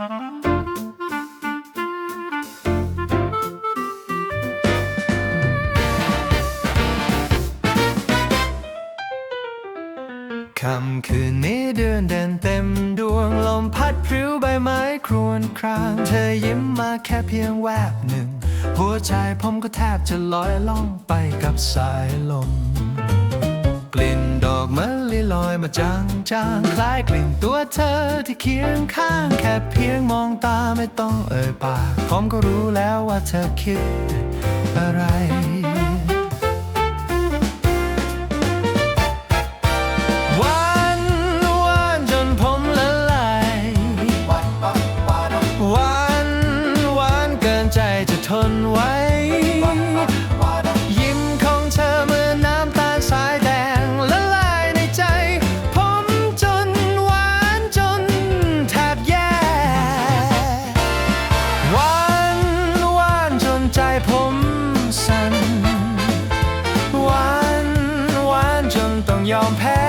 ค่ำคืนนี้เดือนเด่นเต็มดวงลมพัดพริ้วใบไม้ครวญคราง เธอยิ้มมาแค่เพียงแวบหนึ่ง หัวใจผมก็แทบจะลอยล่องไปกับสายลม อยมาจางจางๆคล้ายกลิ่นตัวเธอที่เคียงข้างแค่เพียงมองตาไม่ต้องเอ่ยปากผมก็รู้แล้วว่าเธอคิดอะไรหวาน ผมสั่นหวานหวานจนต้องยอมแพ้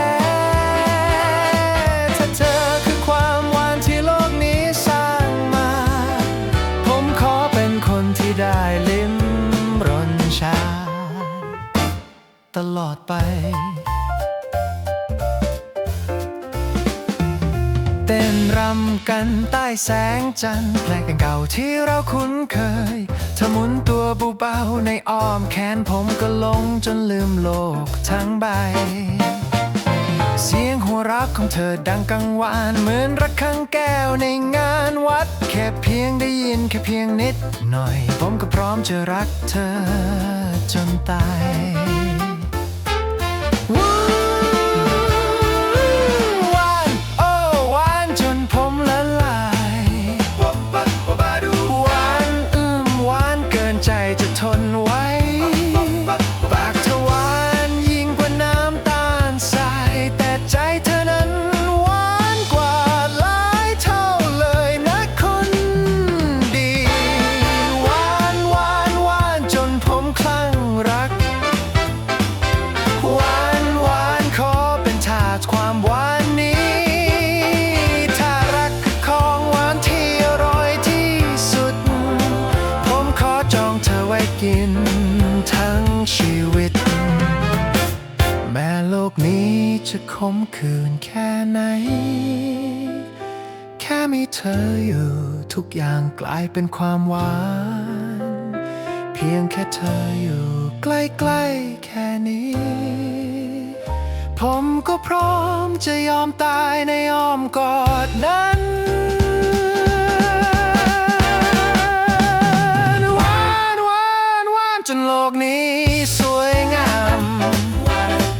ถ้าเธอคือความหวานที่โลกนี้สร้างมา ผมขอเป็นคนที่ได้ลิ้มรสชา ตลอดไปเต้นรำกันใต้แสงจันทร์เพลงเก่าที่เราคุ้นเคย เธอหมุนตัวเบาๆในอ้อมแขนผมก็หลงจนลืมโลกทั้งใบ เสียงหัวเราะของเธอดังกังวานเหมือนระฆังแก้วในงานวัด แค่เพียงได้ยินแค่เพียงนิดหน่อย ผมก็พร้อมจะรักเธอจนตาย ทั้งชีวิต แม้โลกนี้จะขมขืนแค่ไหน แค่มีเธออยู่ ทุกอย่างกลายเป็นความหวาน เพียงแค่เธออยู่ใกล้ๆแค่นี้ ผมก็พร้อมจะยอมตายในอ้อมกอดนั้น สวยงาม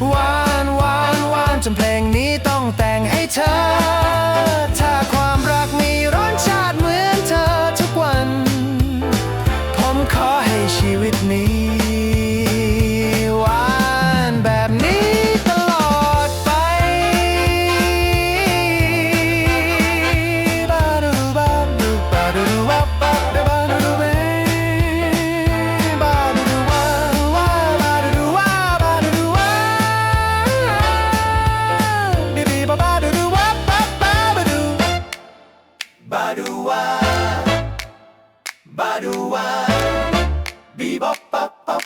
หวานหวานหวานจนเพลงนี้ต้องแต่งให้เธอ Badua. Badua. Bibopappa